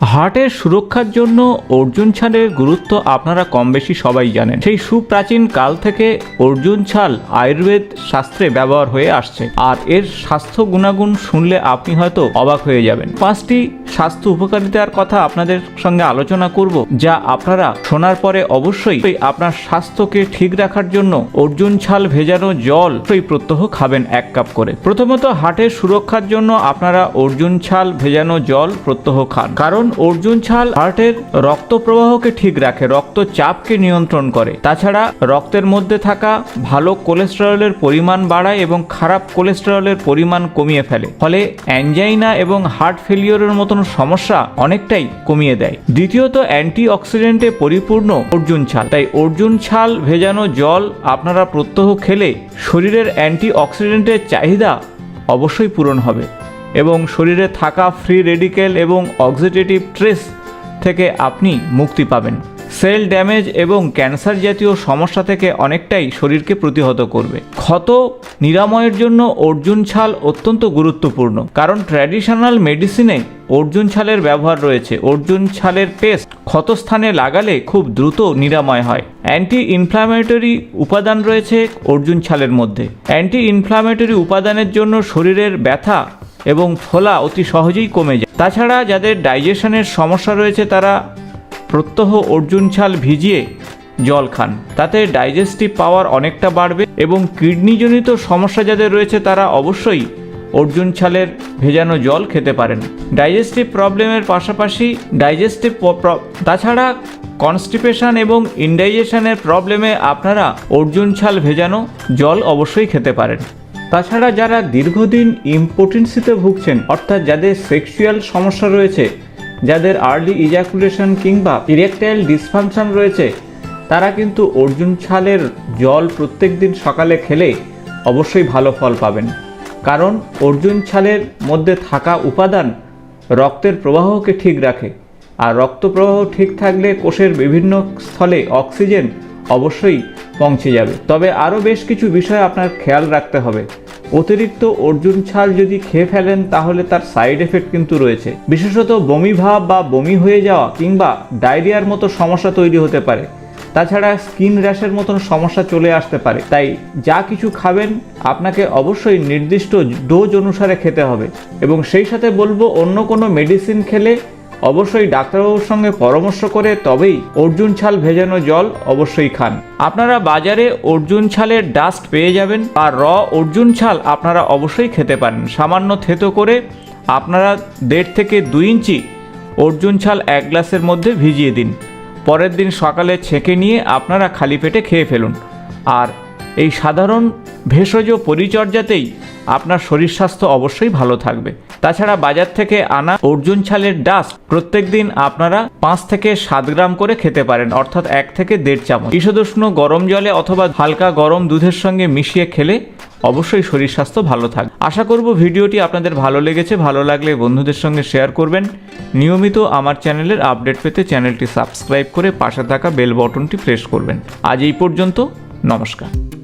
হার্টের সুরক্ষার জন্য অর্জুন ছালের গুরুত্ব আপনারা কম বেশি সবাই জানেন। সেই সুপ্রাচীন কাল থেকে অর্জুন ছাল আয়ুর্বেদ শাস্ত্রে ব্যবহার হয়ে আসছে। আর এর স্বাস্থ্য গুণাগুণ শুনলে আপনি হয়তো অবাক হয়ে যাবেন। পাঁচটি স্বাস্থ্য উপকারিতার কথা আপনাদের সঙ্গে আলোচনা করব, যা আপনারা শোনার পরে অবশ্যই আপনার স্বাস্থ্যকে ঠিক রাখার জন্য অর্জুন ছাল ভেজানো জল প্রত্যহ খাবেন এক কাপ করে। প্রথমত হার্টের সুরক্ষার জন্য আপনারা অর্জুন ছাল ভেজানো জল প্রত্যহ খান। কারণ অর্জুন ছাল হার্টের রক্ত প্রবাহকে ঠিক রাখে, রক্তচাপকে নিয়ন্ত্রণ করে। তাছাড়া রক্তের মধ্যে থাকা ভালো কোলেস্টেরলের পরিমাণ বাড়ায় এবং খারাপ কোলেস্টেরলের পরিমাণ কমিয়ে ফেলে। ফলে অ্যাঞ্জাইনা এবং হার্ট ফেলিওরের মতন সমস্যা অনেকটাই কমিয়ে দেয়। দ্বিতীয়ত অ্যান্টি অক্সিডেন্টে পরিপূর্ণ অর্জুন ছাল। তাই অর্জুন ছাল ভেজানো জল আপনারা প্রত্যহ খেলে শরীরের অ্যান্টি অক্সিডেন্টের চাহিদা অবশ্যই পূরণ হবে এবং শরীরে থাকা ফ্রি রেডিকেল এবং অক্সিডেটিভ ট্রেস থেকে আপনি মুক্তি পাবেন। সেল ড্যামেজ এবং ক্যান্সার জাতীয় সমস্যা থেকে অনেকটাই শরীরকে প্রতিহত করবে। ক্ষত নিরাময়ের জন্য অর্জুন ছাল অত্যন্ত গুরুত্বপূর্ণ, কারণ ট্র্যাডিশনাল মেডিসিনে অর্জুন ছালের ব্যবহার রয়েছে। অর্জুন ছালের পেস্ট ক্ষতস্থানে লাগালে খুব দ্রুত নিরাময় হয়। অ্যান্টি ইনফ্ল্যামেটরি উপাদান রয়েছে অর্জুন ছালের মধ্যে। অ্যান্টি ইনফ্ল্যামেটরি উপাদানের জন্য শরীরের ব্যথা এবং ফোলা অতি সহজেই কমে যায়। তাছাড়া যাদের ডাইজেশনের সমস্যা রয়েছে তারা প্রত্যহ অর্জুন ছাল ভিজিয়ে জল খান। তাতে ডাইজেস্টিভ পাওয়ার অনেকটা বাড়বে এবং কিডনিজনিত সমস্যা যাদের রয়েছে তারা অবশ্যই অর্জুন ছালের ভেজানো জল খেতে পারেন। ডাইজেস্টিভ প্রবলেমের পাশাপাশি ডাইজেস্টিভ তাছাড়া কনস্টিপেশন এবং ইনডাইজেশনের প্রবলেমে আপনারা অর্জুন ছাল ভেজানো জল অবশ্যই খেতে পারেন। তাছাড়া যারা দীর্ঘদিন ইম্পোটেন্সিতে ভুগছেন, অর্থাৎ যাদের সেক্সুয়াল সমস্যা রয়েছে যাদের আর্লি ইজাকুলেশন কিংবা ইরেকটাইল ডিসফাংশন রয়েছে, তারা কিন্তু অর্জুন ছালের জল প্রত্যেক দিন সকালে খেলে অবশ্যই ভালো ফল পাবেন। কারণ অর্জুন ছালের মধ্যে থাকা উপাদান রক্তের প্রবাহকে ঠিক রাখে, আর রক্ত প্রবাহ ঠিক থাকলে কোষের বিভিন্ন স্থলে অক্সিজেন অবশ্যই পৌঁছে যাবে। তবে আরও বেশ কিছু বিষয় আপনার খেয়াল রাখতে হবে। অতিরিক্ত অর্জুন ছাল যদি খেয়ে ফেলেন, তাহলে তার সাইড এফেক্ট কিন্তু রয়েছে। বিশেষত বমি ভাব বা বমি হয়ে যাওয়া কিংবা ডায়রিয়ার মতো সমস্যা তৈরি হতে পারে। তাছাড়া স্কিন র্যাশের মতন সমস্যা চলে আসতে পারে। তাই যা কিছু খাবেন, আপনাকে অবশ্যই নির্দিষ্ট ডোজ অনুসারে খেতে হবে। এবং সেই সাথে বলব, অন্য কোনো মেডিসিন খেলে অবশ্যই ডাক্তারবাবুর সঙ্গে পরামর্শ করে তবেই অর্জুন ছাল ভেজানো জল অবশ্যই খান। আপনারা বাজারে অর্জুন ছালের ডাস্ট পেয়ে যাবেন আর র অর্জুন ছাল আপনারা অবশ্যই খেতে পারেন। সামান্য থেতো করে আপনারা দেড় থেকে দুই ইঞ্চি অর্জুন ছাল এক গ্লাসের মধ্যে ভিজিয়ে দিন। পরের দিন সকালে ছেঁকে নিয়ে আপনারা খালি পেটে খেয়ে ফেলুন। আর এই সাধারণ ভেষজ পরিচর্যাতেই আপনার শরীর স্বাস্থ্য অবশ্যই ভালো থাকবে। তাছাড়া বাজার থেকে আনা অর্জুন ছালের ডাস্ট প্রত্যেক দিন আপনারা পাঁচ থেকে সাত গ্রাম করে খেতে পারেন, অর্থাৎ এক থেকে দেড় চামচ। ঈষদুষ্ণ গরম জলে অথবা হালকা গরম দুধের সঙ্গে মিশিয়ে খেলে অবশ্যই শরীর স্বাস্থ্য ভালো থাকবে। আশা করব ভিডিওটি আপনাদের ভালো লেগেছে, ভালো লাগলে বন্ধুদের সঙ্গে শেয়ার করবেন। নিয়মিত আমার চ্যানেলের আপডেট পেতে চ্যানেলটি সাবস্ক্রাইব করে পাশে থাকা বেল বটনটি প্রেস করবেন। আজ এই পর্যন্ত, নমস্কার।